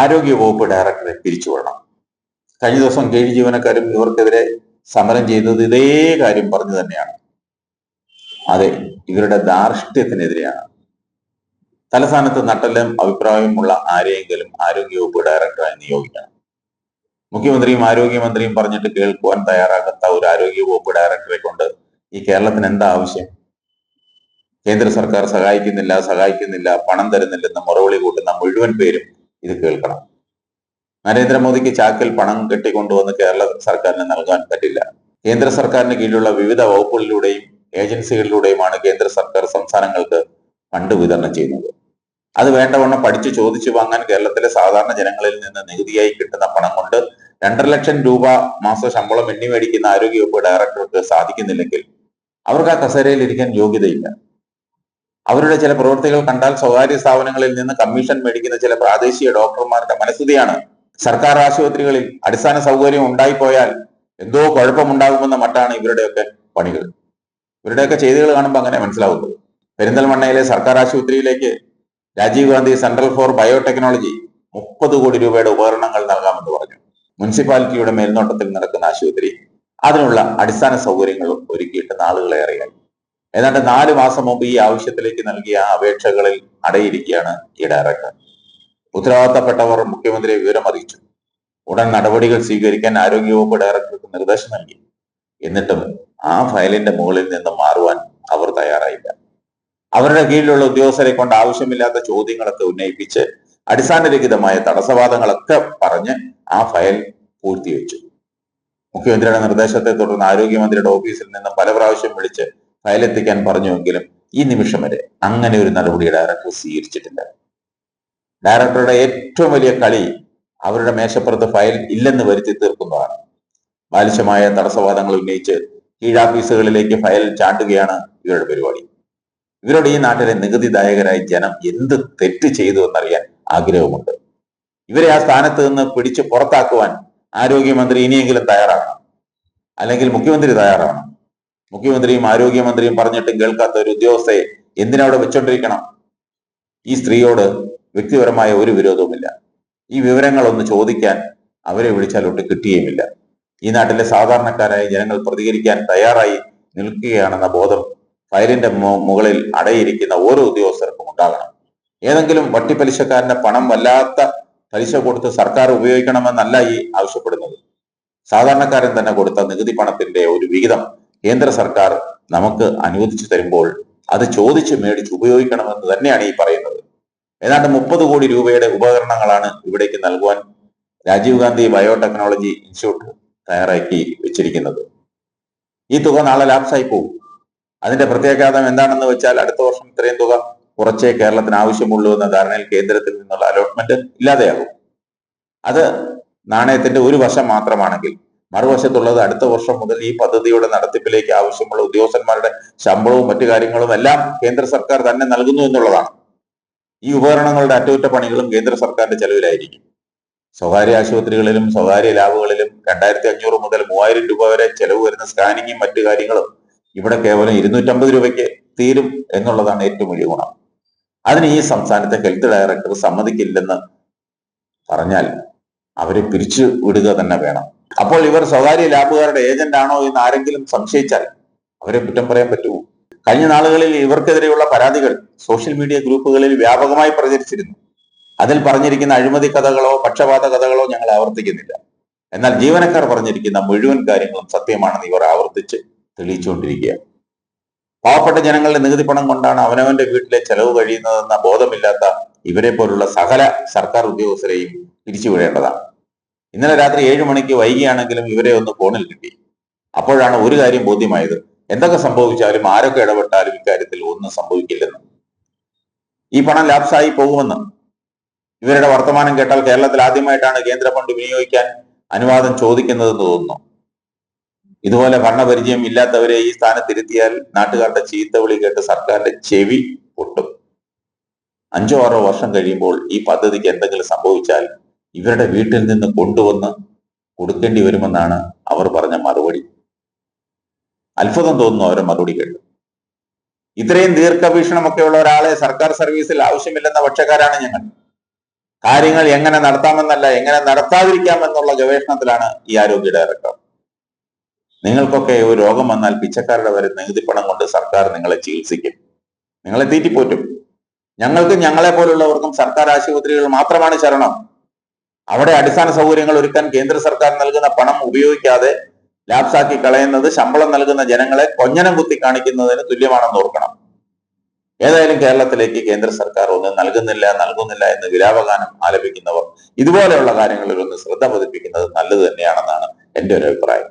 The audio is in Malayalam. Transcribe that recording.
ആരോഗ്യ വകുപ്പ് ഡയറക്ടറെ പിരിച്ചുവിടണം. കഴിഞ്ഞ ദിവസം കീഴ് ജീവനക്കാരും ഇവർക്കെതിരെ സമരം ചെയ്തത് ഇതേ കാര്യം പറഞ്ഞു തന്നെയാണ്. അതെ ഇവരുടെ ധാർഷ്ട്യത്തിനെതിരെയാണ്. തലസ്ഥാനത്ത് നട്ടെല്ലാം അഭിപ്രായമുള്ള ആരെയെങ്കിലും ആരോഗ്യവകുപ്പ് ഡയറക്ടറായി നിയോഗിക്കണം. മുഖ്യമന്ത്രിയും ആരോഗ്യമന്ത്രിയും പറഞ്ഞിട്ട് കേൾക്കുവാൻ തയ്യാറാകാത്ത ഒരു ആരോഗ്യ വകുപ്പ് ഡയറക്ടറെ കൊണ്ട് ഈ കേരളത്തിന് എന്താ ആവശ്യം? കേന്ദ്ര സർക്കാർ സഹായിക്കുന്നില്ല സഹായിക്കുന്നില്ല പണം തരുന്നില്ലെന്ന് മുറവിളി കൂട്ടുന്ന മുഴുവൻ പേരും ഇത് കേൾക്കണം. നരേന്ദ്രമോദിക്ക് ചാക്കിൽ പണം കെട്ടിക്കൊണ്ടുവന്ന് കേരള സർക്കാരിന് നൽകാൻ പറ്റില്ല. കേന്ദ്ര സർക്കാരിന് കീഴിലുള്ള വിവിധ വകുപ്പുകളിലൂടെയും ഏജൻസികളിലൂടെയുമാണ് കേന്ദ്ര സർക്കാർ സംസ്ഥാനങ്ങൾക്ക് ഫണ്ട് വിതരണം ചെയ്യുന്നത്. അത് വേണ്ടവണ്ണം പഠിച്ചു ചോദിച്ചു വാങ്ങാൻ കേരളത്തിലെ സാധാരണ ജനങ്ങളിൽ നിന്ന് നികുതിയായി കിട്ടുന്ന പണം കൊണ്ട് രണ്ടര ലക്ഷം രൂപ മാസ ശമ്പളം എണ്ണി മേടിക്കുന്ന ആരോഗ്യവകുപ്പ് ഡയറക്ടർക്ക് സാധിക്കുന്നില്ലെങ്കിൽ അവർക്ക് ആ കസേരയിൽ ഇരിക്കാൻ യോഗ്യതയില്ല. അവരുടെ ചില പ്രവൃത്തികൾ കണ്ടാൽ സ്വകാര്യ സ്ഥാപനങ്ങളിൽ നിന്ന് കമ്മീഷൻ മേടിക്കുന്ന ചില പ്രാദേശിക ഡോക്ടർമാരുടെ മനസ്ഥിതിയാണ്. സർക്കാർ ആശുപത്രികളിൽ അടിസ്ഥാന സൗകര്യം ഉണ്ടായിപ്പോയാൽ എന്തോ കുഴപ്പമുണ്ടാകുമെന്ന മട്ടാണ് ഇവരുടെയൊക്കെ പണികൾ. ഇവരുടെയൊക്കെ ചെയ്തികൾ കാണുമ്പോൾ അങ്ങനെ മനസ്സിലാവുന്നത്. പെരിന്തൽമണ്ണയിലെ സർക്കാർ ആശുപത്രിയിലേക്ക് Rajiv Gandhi centre for biotechnology മുപ്പത് കോടി രൂപയുടെ ഉപകരണങ്ങൾ നൽകാമെന്ന് പറഞ്ഞു. മുനിസിപ്പാലിറ്റിയുടെ മേൽനോട്ടത്തിൽ നടക്കുന്ന ആശുപത്രി അതിനുള്ള അടിസ്ഥാന സൗകര്യങ്ങൾ ഒരുക്കിയിട്ട് നാളുകളേറെയായി ഏതാണ്ട് നാല് മാസം മുമ്പ് ഈ ആവശ്യത്തിലേക്ക് നൽകിയ അപേക്ഷകളിൽ അടയിരിക്കുകയാണ് ഈ ഡയറക്ടർ ഉത്തരവാദിത്തപ്പെട്ടവർ മുഖ്യമന്ത്രിയെ വിവരം അറിയിച്ചു. ഉടൻ നടപടികൾ സ്വീകരിക്കാൻ ആരോഗ്യവകുപ്പ് ഡയറക്ടർക്ക് നിർദ്ദേശം നൽകി. എന്നിട്ടും ആ ഫയലിന്റെ മുകളിൽ നിന്ന് മാറുവാൻ അവർ തയ്യാറായില്ല. അവരുടെ കീഴിലുള്ള ഉദ്യോഗസ്ഥരെ കൊണ്ട് ആവശ്യമില്ലാത്ത ചോദ്യങ്ങളൊക്കെ ഉന്നയിപ്പിച്ച് അടിസ്ഥാനരഹിതമായ തടസ്സവാദങ്ങളൊക്കെ പറഞ്ഞ് ആ ഫയൽ പൂഴ്ത്തിവെച്ചു. മുഖ്യമന്ത്രിയുടെ നിർദ്ദേശത്തെ തുടർന്ന് ആരോഗ്യമന്ത്രിയുടെ ഓഫീസിൽ നിന്നും പല പ്രാവശ്യം വിളിച്ച് ഫയൽ എത്തിക്കാൻ പറഞ്ഞുവെങ്കിലും ഈ നിമിഷം വരെ അങ്ങനെ ഒരു നടപടി ഡയറക്ടർ സ്വീകരിച്ചിട്ടില്ല. ഡയറക്ടറുടെ ഏറ്റവും വലിയ കളി അവരുടെ മേശപ്പുറത്ത് ഫയൽ ഇല്ലെന്ന് വരുത്തി തീർക്കുന്നതാണ്. ബാലിശമായ തടസ്സവാദങ്ങൾ ഉന്നയിച്ച് കീഴാഫീസുകളിലേക്ക് ഫയൽ ചാട്ടുകയാണ് ഇവരുടെ പരിപാടി. ഇവരുടെ ഈ നാട്ടിലെ നികുതിദായകരായി ജനം എന്ത് തെറ്റ് ചെയ്തു എന്നറിയാൻ ആഗ്രഹമുണ്ട്. ഇവരെ ആ സ്ഥാനത്ത് നിന്ന് പിടിച്ച് പുറത്താക്കുവാൻ ആരോഗ്യമന്ത്രി ഇനിയെങ്കിലും തയ്യാറാകണം. അല്ലെങ്കിൽ മുഖ്യമന്ത്രി തയ്യാറാകണം. മുഖ്യമന്ത്രിയും ആരോഗ്യമന്ത്രിയും പറഞ്ഞിട്ടും കേൾക്കാത്ത ഒരു ഉദ്യോഗസ്ഥയെ എന്തിനവിടെ വെച്ചോണ്ടിരിക്കണം? ഈ സ്ത്രീയോട് വ്യക്തിപരമായ ഒരു വിരോധവുമില്ല. ഈ വിവരങ്ങൾ ഒന്ന് ചോദിക്കാൻ അവരെ വിളിച്ചാൽ ഒട്ട് കിട്ടുകയുമില്ല ഈ നാട്ടിലെ സാധാരണക്കാരായ ജനങ്ങൾ പ്രതികരിക്കാൻ തയ്യാറായി നിൽക്കുകയാണെന്ന ബോധം ഫയലിന്റെ മുകളിൽ അടയിരിക്കുന്ന ഓരോ ഉദ്യോഗസ്ഥർക്കും ഉണ്ടാകണം. ഏതെങ്കിലും വട്ടിപ്പലിശക്കാരന്റെ പണം വല്ലാത്ത പലിശ കൊടുത്ത് സർക്കാർ ഉപയോഗിക്കണമെന്നല്ല ഈ ആവശ്യപ്പെടുന്നത്. സാധാരണക്കാരൻ തന്നെ കൊടുത്ത നികുതി പണത്തിന്റെ ഒരു വിഹിതം കേന്ദ്ര സർക്കാർ നമുക്ക് അനുവദിച്ചു തരുമ്പോൾ അത് ചോദിച്ച് മേടിച്ച് ഉപയോഗിക്കണമെന്ന് തന്നെയാണ് ഈ പറയുന്നത്. ഏതാണ്ട് മുപ്പത് കോടി രൂപയുടെ ഉപകരണങ്ങളാണ് ഇവിടേക്ക് നൽകുവാൻ രാജീവ് ഗാന്ധി ബയോടെക്നോളജി ഇൻസ്റ്റിറ്റ്യൂട്ട് തയ്യാറാക്കി വെച്ചിരിക്കുന്നത്. ഈ തുക നാളെ ലാപ്സായി പോകും. അതിന്റെ പ്രത്യാഘാതം എന്താണെന്ന് വെച്ചാൽ അടുത്ത വർഷം ഇത്രയും തുക കുറച്ചേ കേരളത്തിന് ആവശ്യമുള്ളൂ എന്ന ധാരണയിൽ കേന്ദ്രത്തിൽ നിന്നുള്ള അലോട്ട്മെന്റ് ഇല്ലാതെയാകും. അത് നാണയത്തിന്റെ ഒരു വശം മാത്രമാണെങ്കിൽ മറുവശത്തുള്ളത് അടുത്ത വർഷം മുതൽ ഈ പദ്ധതിയുടെ നടത്തിപ്പിലേക്ക് ആവശ്യമുള്ള ഉദ്യോഗസ്ഥന്മാരുടെ ശമ്പളവും മറ്റു കാര്യങ്ങളും എല്ലാം കേന്ദ്ര സർക്കാർ തന്നെ നൽകുന്നു എന്നുള്ളതാണ്. ഈ ഉപകരണങ്ങളുടെ അറ്റകുറ്റപ്പണികളും കേന്ദ്ര സർക്കാരിന്റെ ചെലവിലായിരിക്കും. സ്വകാര്യ ആശുപത്രികളിലും സ്വകാര്യ ലാബുകളിലും രണ്ടായിരത്തി അഞ്ഞൂറ് മുതൽ മൂവായിരം രൂപ വരെ ചെലവ് വരുന്ന സ്കാനിങ്ങും മറ്റു കാര്യങ്ങളും ഇവിടെ കേവലം ഇരുന്നൂറ്റമ്പത് രൂപയ്ക്ക് തീരും എന്നുള്ളതാണ് ഏറ്റവും വലിയ ഗുണം. അതിന് ഈ സംസ്ഥാനത്തെ ഹെൽത്ത് ഡയറക്ടർ സമ്മതിക്കില്ലെന്ന് പറഞ്ഞാൽ അവരെ പിരിച്ചു വിടുക തന്നെ വേണം. അപ്പോൾ ഇവർ സ്വകാര്യ ലാബുകാരുടെ ഏജന്റ് ആണോ എന്ന് ആരെങ്കിലും സംശയിച്ചാൽ അവരെ കുറ്റം പറയാൻ പറ്റുമോ കഴിഞ്ഞ നാളുകളിൽ ഇവർക്കെതിരെയുള്ള പരാതികൾ സോഷ്യൽ മീഡിയ ഗ്രൂപ്പുകളിൽ വ്യാപകമായി പ്രചരിച്ചിരുന്നു. അതിൽ പറഞ്ഞിരിക്കുന്ന അഴിമതി കഥകളോ പക്ഷപാത കഥകളോ ഞങ്ങൾ ആവർത്തിക്കുന്നില്ല. എന്നാൽ ജീവനക്കാർ പറഞ്ഞിരിക്കുന്ന മുഴുവൻ കാര്യങ്ങളും സത്യമാണെന്ന് ഇവർ ആവർത്തിച്ച് തെളിയിച്ചുകൊണ്ടിരിക്കുക. പാവപ്പെട്ട ജനങ്ങളുടെ നികുതി പണം കൊണ്ടാണ് അവനവന്റെ വീട്ടിലെ ചെലവ് കഴിയുന്നതെന്ന ബോധമില്ലാത്ത ഇവരെ പോലുള്ള സകല സർക്കാർ ഉദ്യോഗസ്ഥരെയും പിരിച്ചുവിടേണ്ടതാണ്. ഇന്നലെ രാത്രി ഏഴു മണിക്ക് വൈകിയാണെങ്കിലും ഇവരെ ഒന്ന് ഫോണിൽ കിട്ടി. അപ്പോഴാണ് ഒരു കാര്യം ബോധ്യമായത്. എന്തൊക്കെ സംഭവിച്ചാലും ആരൊക്കെ ഇടപെട്ടാലും ഇക്കാര്യത്തിൽ ഒന്നും സംഭവിക്കില്ലെന്ന്. ഈ പണം ലാപ്സായി പോകുമെന്ന്. ഇവരുടെ വർത്തമാനം കേട്ടാൽ കേരളത്തിൽ ആദ്യമായിട്ടാണ് കേന്ദ്ര ഫണ്ട് വിനിയോഗിക്കാൻ അനുവാദം ചോദിക്കുന്നതെന്ന് തോന്നുന്നു. ഇതുപോലെ ഭരണപരിചയം ഇല്ലാത്തവരെ ഈ സ്ഥാനത്തിരുത്തിയാൽ നാട്ടുകാരുടെ ചീത്തവിളി കേട്ട് സർക്കാരിന്റെ ചെവി പൊട്ടും. അഞ്ചോ ആറോ വർഷം കഴിയുമ്പോൾ ഈ പദ്ധതിക്ക് എന്തെങ്കിലും സംഭവിച്ചാൽ ഇവരുടെ വീട്ടിൽ നിന്ന് കൊണ്ടുവന്ന് കൊടുക്കേണ്ടി വരുമെന്നാണ് അവർ പറഞ്ഞ മറുപടി. അത്ഭുതം തോന്നുന്നു അവരുടെ മറുപടി കേട്ടു. ഇത്രയും ദീർഘവീക്ഷണമൊക്കെ ഉള്ള ഒരാളെ സർക്കാർ സർവീസിൽ ആവശ്യമില്ലെന്ന പക്ഷക്കാരാണ് ഞങ്ങൾ. കാര്യങ്ങൾ എങ്ങനെ നടത്താമെന്നല്ല എങ്ങനെ നടത്താതിരിക്കാമെന്നുള്ള ഗവേഷണത്തിലാണ് ഈ ആരോഗ്യ ഡയറക്ടർ നിങ്ങൾക്കൊക്കെ ഒരു രോഗം വന്നാൽ പിച്ചക്കാരുടെ വരെ നികുതിപ്പണം കൊണ്ട് സർക്കാർ നിങ്ങളെ ചികിത്സിക്കും. നിങ്ങളെ തീറ്റിപ്പോറ്റും. ഞങ്ങൾക്ക് ഞങ്ങളെ പോലുള്ളവർക്കും സർക്കാർ ആശുപത്രികൾ മാത്രമാണ് ശരണം. അവിടെ അടിസ്ഥാന സൗകര്യങ്ങൾ ഒരുക്കാൻ കേന്ദ്ര സർക്കാർ നൽകുന്ന പണം ഉപയോഗിക്കാതെ ലാപ്സാക്കി കളയുന്നത് ശമ്പളം നൽകുന്ന ജനങ്ങളെ കൊഞ്ഞനം കുത്തി കാണിക്കുന്നതിന് തുല്യമാണെന്ന് ഓർക്കണം. ഏതായാലും കേരളത്തിലേക്ക് കേന്ദ്ര സർക്കാർ ഒന്നും നൽകുന്നില്ല നൽകുന്നില്ല എന്ന് വിലാപഗാനം ആലപിക്കുന്നവർ ഇതുപോലെയുള്ള കാര്യങ്ങളിൽ ഒന്ന് ശ്രദ്ധ പതിപ്പിക്കുന്നത് നല്ലത് തന്നെയാണെന്നാണ് എന്റെ ഒരു അഭിപ്രായം.